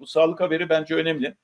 Bu sağlık haberi bence önemli.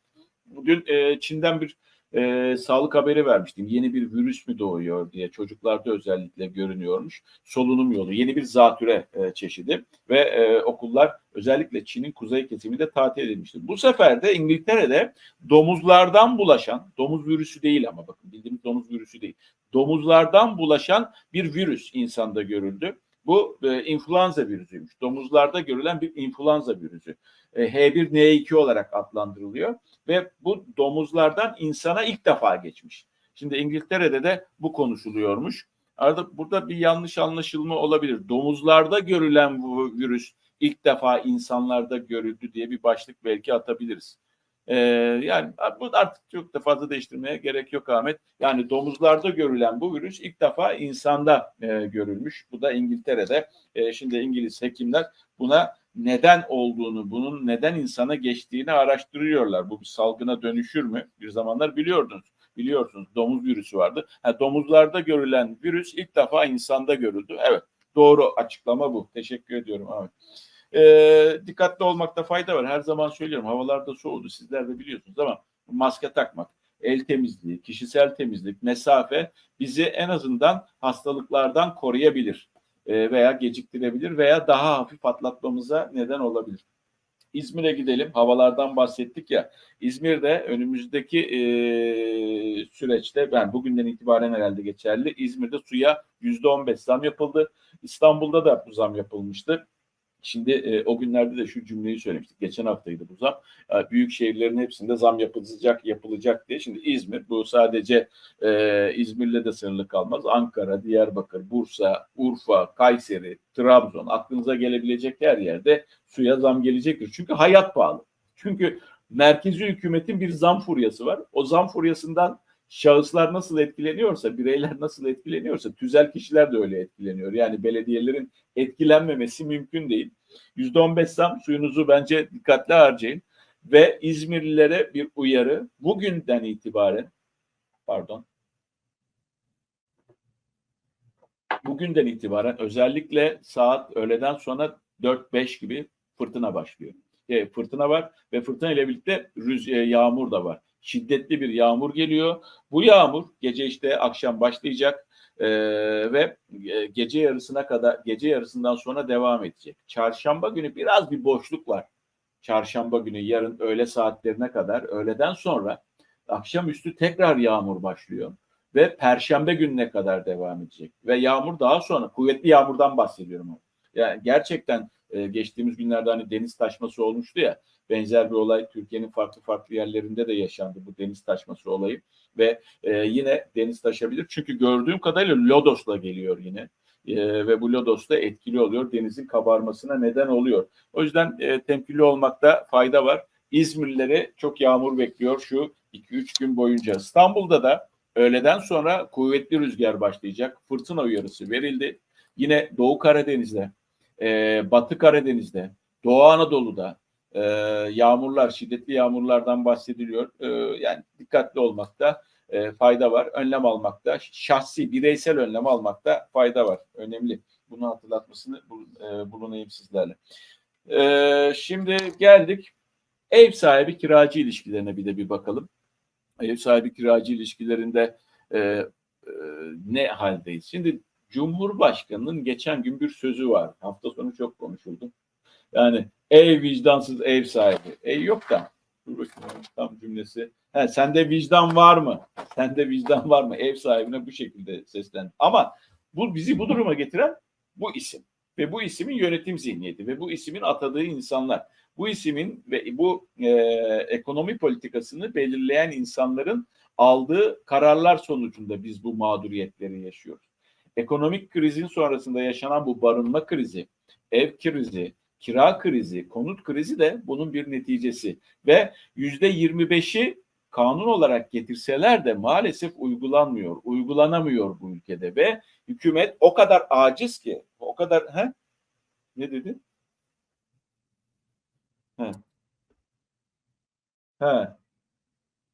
Bugün e, Çin'den bir e, sağlık haberi vermiştim. Yeni bir virüs mü doğuyor diye çocuklarda özellikle görünüyormuş. Solunum yolu, yeni bir zatüre e, çeşidi ve e, okullar özellikle Çin'in kuzey kesiminde tatil edilmiştir. Bu sefer de İngiltere'de domuzlardan bulaşan, domuz virüsü değil ama bakın bildiğimiz domuz virüsü değil. Domuzlardan bulaşan bir virüs insanda görüldü. Bu e, influenza virüsüymüş. Domuzlarda görülen bir influenza virüsü. E, H1N2 olarak adlandırılıyor ve bu domuzlardan insana ilk defa geçmiş. Şimdi İngiltere'de de bu konuşuluyormuş. Arada burada bir yanlış anlaşılma olabilir. Domuzlarda görülen bu virüs ilk defa insanlarda görüldü diye bir başlık belki atabiliriz. Ee, yani bu artık çok da fazla değiştirmeye gerek yok Ahmet. Yani domuzlarda görülen bu virüs ilk defa insanda e, görülmüş. Bu da İngiltere'de. E, şimdi İngiliz hekimler buna neden olduğunu, bunun neden insana geçtiğini araştırıyorlar. Bu bir salgına dönüşür mü? Bir zamanlar biliyordunuz. Biliyorsunuz domuz virüsü vardı. Ha, domuzlarda görülen virüs ilk defa insanda görüldü. Evet doğru açıklama bu. Teşekkür ediyorum Ahmet. Ee, dikkatli olmakta fayda var. Her zaman söylüyorum havalarda soğudu sizler de biliyorsunuz ama maske takmak, el temizliği, kişisel temizlik, mesafe bizi en azından hastalıklardan koruyabilir e, veya geciktirebilir veya daha hafif atlatmamıza neden olabilir. İzmir'e gidelim. Havalardan bahsettik ya. İzmir'de önümüzdeki e, süreçte ben bugünden itibaren herhalde geçerli. İzmir'de suya yüzde on beş zam yapıldı. İstanbul'da da bu zam yapılmıştı. Şimdi e, o günlerde de şu cümleyi söylemiştik. Geçen haftaydı bu zam. E, büyük şehirlerin hepsinde zam yapılacak yapılacak diye. Şimdi İzmir bu sadece e, İzmir'le de sınırlı kalmaz. Ankara, Diyarbakır, Bursa, Urfa, Kayseri, Trabzon aklınıza gelebilecek her yerde suya zam gelecektir. Çünkü hayat pahalı. Çünkü merkezi hükümetin bir zam furyası var. O zam furyasından şahıslar nasıl etkileniyorsa, bireyler nasıl etkileniyorsa tüzel kişiler de öyle etkileniyor. Yani belediyelerin etkilenmemesi mümkün değil. %15 zam suyunuzu bence dikkatli harcayın. Ve İzmirlilere bir uyarı bugünden itibaren pardon bugünden itibaren özellikle saat öğleden sonra 4-5 gibi fırtına başlıyor. E, fırtına var ve fırtına ile birlikte rüz e, yağmur da var. Şiddetli bir yağmur geliyor. Bu yağmur gece işte akşam başlayacak e, ve e, gece yarısına kadar gece yarısından sonra devam edecek. Çarşamba günü biraz bir boşluk var. Çarşamba günü yarın öğle saatlerine kadar öğleden sonra akşamüstü tekrar yağmur başlıyor ve perşembe gününe kadar devam edecek. Ve yağmur daha sonra kuvvetli yağmurdan bahsediyorum. Yani gerçekten e, geçtiğimiz günlerde hani deniz taşması olmuştu ya benzer bir olay Türkiye'nin farklı farklı yerlerinde de yaşandı bu deniz taşması olayı ve e, yine deniz taşabilir. Çünkü gördüğüm kadarıyla Lodos'la geliyor yine. E, ve bu Lodos da etkili oluyor. Denizin kabarmasına neden oluyor. O yüzden e, temkinli olmakta fayda var. İzmirlilere çok yağmur bekliyor şu 2-3 gün boyunca. İstanbul'da da öğleden sonra kuvvetli rüzgar başlayacak. Fırtına uyarısı verildi. Yine Doğu Karadeniz'de, e, Batı Karadeniz'de, Doğu Anadolu'da e, yağmurlar, şiddetli yağmurlardan bahsediliyor. E, yani dikkatli olmakta e, fayda var. Önlem almakta, şahsi, bireysel önlem almakta fayda var. Önemli. Bunu hatırlatmasını e, bulunayım sizlerle. E, şimdi geldik ev sahibi kiracı ilişkilerine bir de bir bakalım. Ev sahibi kiracı ilişkilerinde e, ne haldeyiz? Şimdi Cumhurbaşkanı'nın geçen gün bir sözü var. Hafta sonu çok konuşuldu. Yani ev vicdansız ev sahibi. Ev yok da. Dur bakayım tam cümlesi. He, sende vicdan var mı? Sende vicdan var mı? Ev sahibine bu şekilde seslen. Ama bu bizi bu duruma getiren bu isim ve bu isimin yönetim zihniyeti ve bu isimin atadığı insanlar. Bu isimin ve bu e, ekonomi politikasını belirleyen insanların aldığı kararlar sonucunda biz bu mağduriyetleri yaşıyoruz. Ekonomik krizin sonrasında yaşanan bu barınma krizi, ev krizi, kira krizi, konut krizi de bunun bir neticesi ve yüzde 25'i kanun olarak getirseler de maalesef uygulanmıyor, uygulanamıyor bu ülkede ve hükümet o kadar aciz ki, o kadar he? Ne dedin? He. He.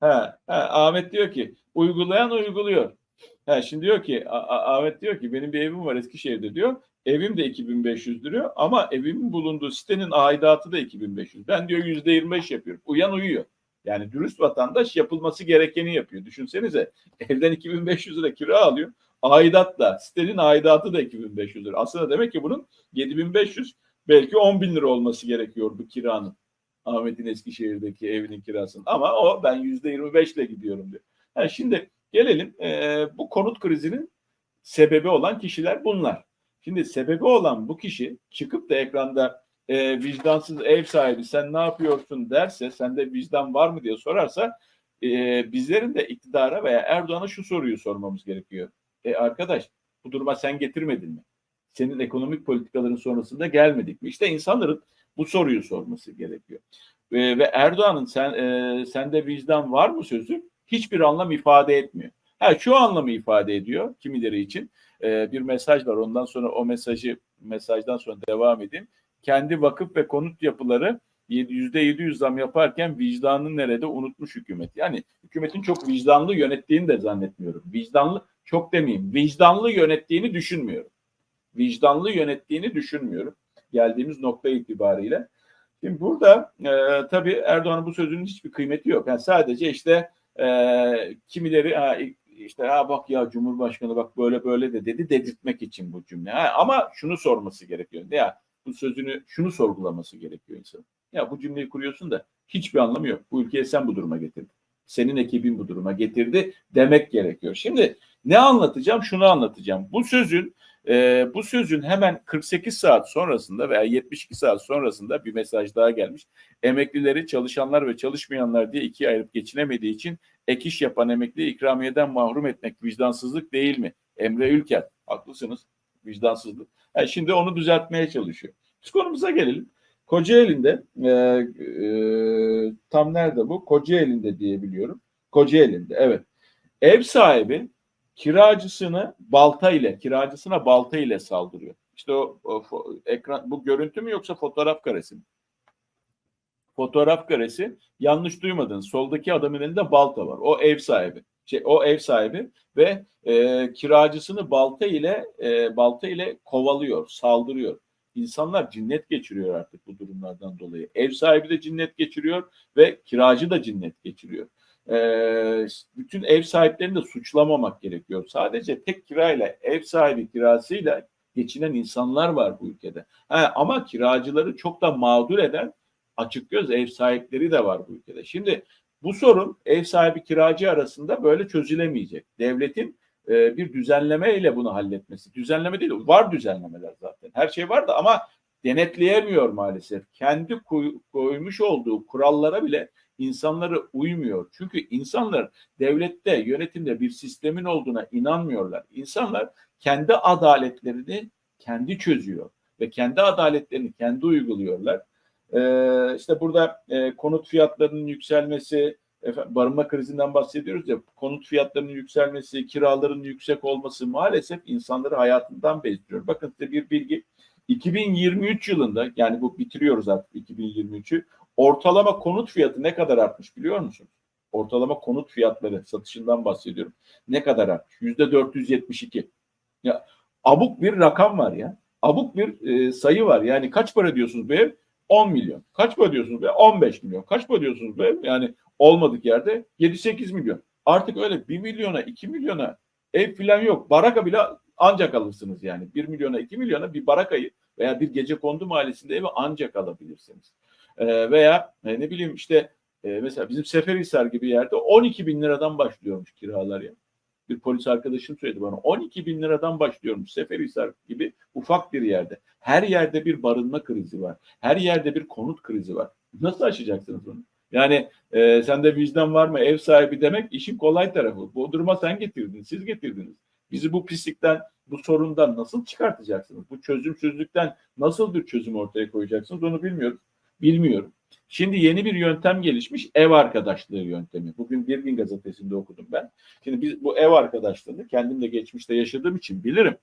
He. He. Ahmet diyor ki uygulayan uyguluyor. Ha, şimdi diyor ki Ahmet diyor ki benim bir evim var Eskişehir'de diyor. Evim de 2500 diyor ama evimin bulunduğu sitenin aidatı da 2500. Ben diyor %25 yapıyorum. Uyan uyuyor. Yani dürüst vatandaş yapılması gerekeni yapıyor. Düşünsenize evden 2500 lira kira alıyor. Aidatla sitenin aidatı da 2500 lira. Aslında demek ki bunun 7500 belki 10 bin lira olması gerekiyor bu kiranın. Ahmet'in Eskişehir'deki evinin kirasının. Ama o ben %25 ile gidiyorum diyor. Yani şimdi gelelim e, bu konut krizinin sebebi olan kişiler bunlar. Şimdi sebebi olan bu kişi çıkıp da ekranda e, vicdansız ev sahibi sen ne yapıyorsun derse sende vicdan var mı diye sorarsa e, bizlerin de iktidara veya Erdoğan'a şu soruyu sormamız gerekiyor. E, arkadaş bu duruma sen getirmedin mi? Senin ekonomik politikaların sonrasında gelmedik mi? İşte insanların bu soruyu sorması gerekiyor. E, ve Erdoğan'ın sen e, sende vicdan var mı sözü hiçbir anlam ifade etmiyor. Ha şu anlamı ifade ediyor kimileri için. E, bir mesaj var. Ondan sonra o mesajı mesajdan sonra devam edeyim. Kendi vakıf ve konut yapıları %700 zam yaparken vicdanını nerede unutmuş hükümet. Yani hükümetin çok vicdanlı yönettiğini de zannetmiyorum. Vicdanlı çok demeyeyim. Vicdanlı yönettiğini düşünmüyorum. Vicdanlı yönettiğini düşünmüyorum. Geldiğimiz nokta itibariyle. Şimdi burada e, tabii Erdoğan'ın bu sözünün hiçbir kıymeti yok. Yani sadece işte e, kimileri ha, işte ha bak ya Cumhurbaşkanı bak böyle böyle de dedi dedirtmek için bu cümle. Ha, ama şunu sorması gerekiyor. Ya bu sözünü şunu sorgulaması gerekiyor insan. Ya bu cümleyi kuruyorsun da hiçbir anlamı yok. Bu ülkeyi sen bu duruma getirdin. Senin ekibin bu duruma getirdi demek gerekiyor. Şimdi ne anlatacağım? Şunu anlatacağım. Bu sözün e, bu sözün hemen 48 saat sonrasında veya 72 saat sonrasında bir mesaj daha gelmiş. Emeklileri çalışanlar ve çalışmayanlar diye ikiye ayırıp geçinemediği için ek iş yapan emekli ikramiyeden mahrum etmek vicdansızlık değil mi? Emre Ülker, haklısınız. Vicdansızlık. Yani şimdi onu düzeltmeye çalışıyor. Biz konumuza gelelim. Kocaeli'nde e, e, tam nerede bu? Kocaeli'nde diye biliyorum. Kocaeli'nde evet. Ev sahibi kiracısını balta ile kiracısına balta ile saldırıyor. İşte o, o ekran bu görüntü mü yoksa fotoğraf karesi mi? Fotoğraf karesi yanlış duymadın. Soldaki adamın elinde balta var. O ev sahibi. Şey, o ev sahibi ve e, kiracısını balta ile e, balta ile kovalıyor, saldırıyor. İnsanlar cinnet geçiriyor artık bu durumlardan dolayı. Ev sahibi de cinnet geçiriyor ve kiracı da cinnet geçiriyor. Ee, bütün ev sahiplerini de suçlamamak gerekiyor. Sadece tek kirayla ev sahibi kirasıyla geçinen insanlar var bu ülkede. Ha, ama kiracıları çok da mağdur eden açık göz ev sahipleri de var bu ülkede. Şimdi bu sorun ev sahibi kiracı arasında böyle çözülemeyecek. Devletin e, bir düzenleme ile bunu halletmesi. Düzenleme değil, var düzenlemeler zaten. Her şey var da ama denetleyemiyor maalesef. Kendi koy, koymuş olduğu kurallara bile insanları uymuyor. Çünkü insanlar devlette, yönetimde bir sistemin olduğuna inanmıyorlar. İnsanlar kendi adaletlerini kendi çözüyor ve kendi adaletlerini kendi uyguluyorlar. Ee, işte burada e, konut fiyatlarının yükselmesi, efendim, barınma krizinden bahsediyoruz ya, konut fiyatlarının yükselmesi, kiraların yüksek olması maalesef insanları hayatından bezdiriyor. Bakın size bir bilgi. 2023 yılında yani bu bitiriyoruz artık 2023'ü ortalama konut fiyatı ne kadar artmış biliyor musunuz? Ortalama konut fiyatları satışından bahsediyorum. Ne kadar artmış? Yüzde 472. Ya abuk bir rakam var ya. Abuk bir e, sayı var. Yani kaç para diyorsunuz bu ev? 10 milyon. Kaç para diyorsunuz be? 15 milyon. Kaç para diyorsunuz be? Yani olmadık yerde 7-8 milyon. Artık öyle 1 milyona 2 milyona ev falan yok. Baraka bile ancak alırsınız yani. 1 milyona 2 milyona bir barakayı veya bir gece kondu mahallesinde evi ancak alabilirsiniz. Ee, veya e, ne bileyim işte e, mesela bizim Seferihisar gibi yerde 12 bin liradan başlıyormuş kiralar ya. Bir polis arkadaşım söyledi bana 12 bin liradan başlıyormuş Seferihisar gibi ufak bir yerde. Her yerde bir barınma krizi var. Her yerde bir konut krizi var. Nasıl aşacaksınız onu? Yani e, sende vicdan var mı ev sahibi demek işin kolay tarafı. Bu duruma sen getirdin, siz getirdiniz. Bizi bu pislikten, bu sorundan nasıl çıkartacaksınız? Bu çözümsüzlükten nasıl bir çözüm ortaya koyacaksınız onu bilmiyoruz. Bilmiyorum. Şimdi yeni bir yöntem gelişmiş ev arkadaşlığı yöntemi. Bugün Bir Gün gazetesinde okudum ben. Şimdi biz bu ev arkadaşlığını kendim de geçmişte yaşadığım için bilirim.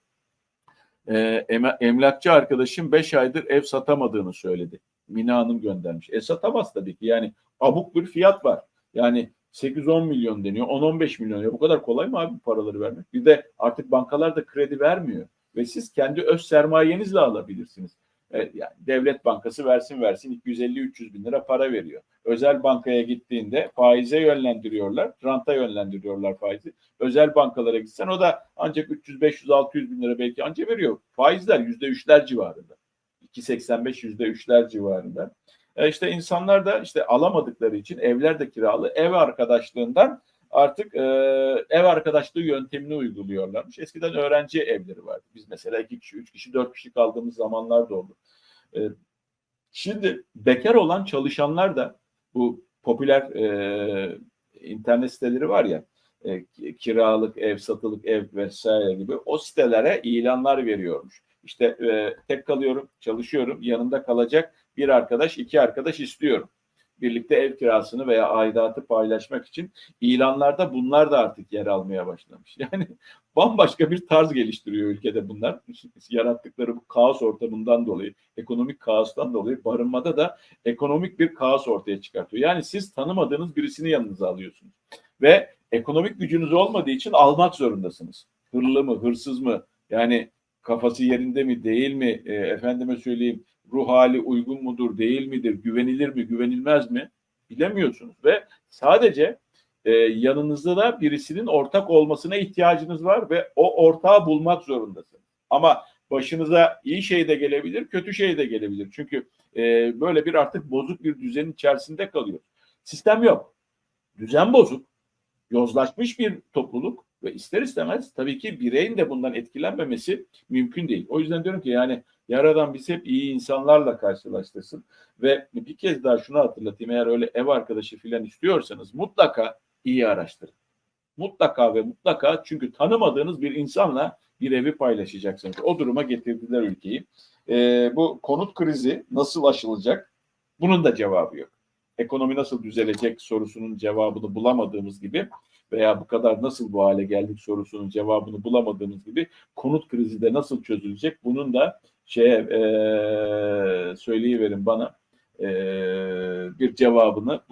Ee, emlakçı arkadaşım 5 aydır ev satamadığını söyledi. Mina Hanım göndermiş. E satamaz tabii ki yani abuk bir fiyat var. Yani 8-10 milyon deniyor. 10-15 milyon deniyor. Bu kadar kolay mı abi paraları vermek? Bir de artık bankalar da kredi vermiyor. Ve siz kendi öz sermayenizle alabilirsiniz. E, devlet bankası versin versin 250-300 bin lira para veriyor. Özel bankaya gittiğinde faize yönlendiriyorlar, ranta yönlendiriyorlar faizi. Özel bankalara gitsen o da ancak 300-500-600 bin lira belki anca veriyor. Faizler %3'ler civarında. 2.85 %3'ler civarında. E işte insanlar da işte alamadıkları için evler de kiralı ev arkadaşlığından artık e, ev arkadaşlığı yöntemini uyguluyorlarmış. Eskiden öğrenci evleri vardı. Biz mesela iki kişi, üç kişi, dört kişi kaldığımız zamanlar da oldu. E, şimdi bekar olan çalışanlar da bu popüler e, internet siteleri var ya e, kiralık ev, satılık ev vesaire gibi o sitelere ilanlar veriyormuş. İşte e, tek kalıyorum, çalışıyorum, yanında kalacak bir arkadaş, iki arkadaş istiyorum. Birlikte ev kirasını veya aidatı paylaşmak için ilanlarda bunlar da artık yer almaya başlamış. Yani bambaşka bir tarz geliştiriyor ülkede bunlar. Yarattıkları bu kaos ortamından dolayı, ekonomik kaostan dolayı barınmada da ekonomik bir kaos ortaya çıkartıyor. Yani siz tanımadığınız birisini yanınıza alıyorsunuz. Ve ekonomik gücünüz olmadığı için almak zorundasınız. Hırlı mı, hırsız mı? Yani kafası yerinde mi, değil mi? E, efendime söyleyeyim ruh hali uygun mudur, değil midir, güvenilir mi, güvenilmez mi bilemiyorsunuz ve sadece e, yanınızda da birisinin ortak olmasına ihtiyacınız var ve o ortağı bulmak zorundasınız. Ama başınıza iyi şey de gelebilir, kötü şey de gelebilir. Çünkü e, böyle bir artık bozuk bir düzenin içerisinde kalıyor. Sistem yok. Düzen bozuk. Yozlaşmış bir topluluk ve ister istemez tabii ki bireyin de bundan etkilenmemesi mümkün değil. O yüzden diyorum ki yani Yaradan biz hep iyi insanlarla karşılaştırsın. Ve bir kez daha şunu hatırlatayım. Eğer öyle ev arkadaşı filan istiyorsanız mutlaka iyi araştırın. Mutlaka ve mutlaka çünkü tanımadığınız bir insanla bir evi paylaşacaksınız. O duruma getirdiler ülkeyi. Ee, bu konut krizi nasıl aşılacak? Bunun da cevabı yok. Ekonomi nasıl düzelecek sorusunun cevabını bulamadığımız gibi veya bu kadar nasıl bu hale geldik sorusunun cevabını bulamadığımız gibi konut krizi de nasıl çözülecek bunun da şeye e, söyleyiverin bana e, bir cevabını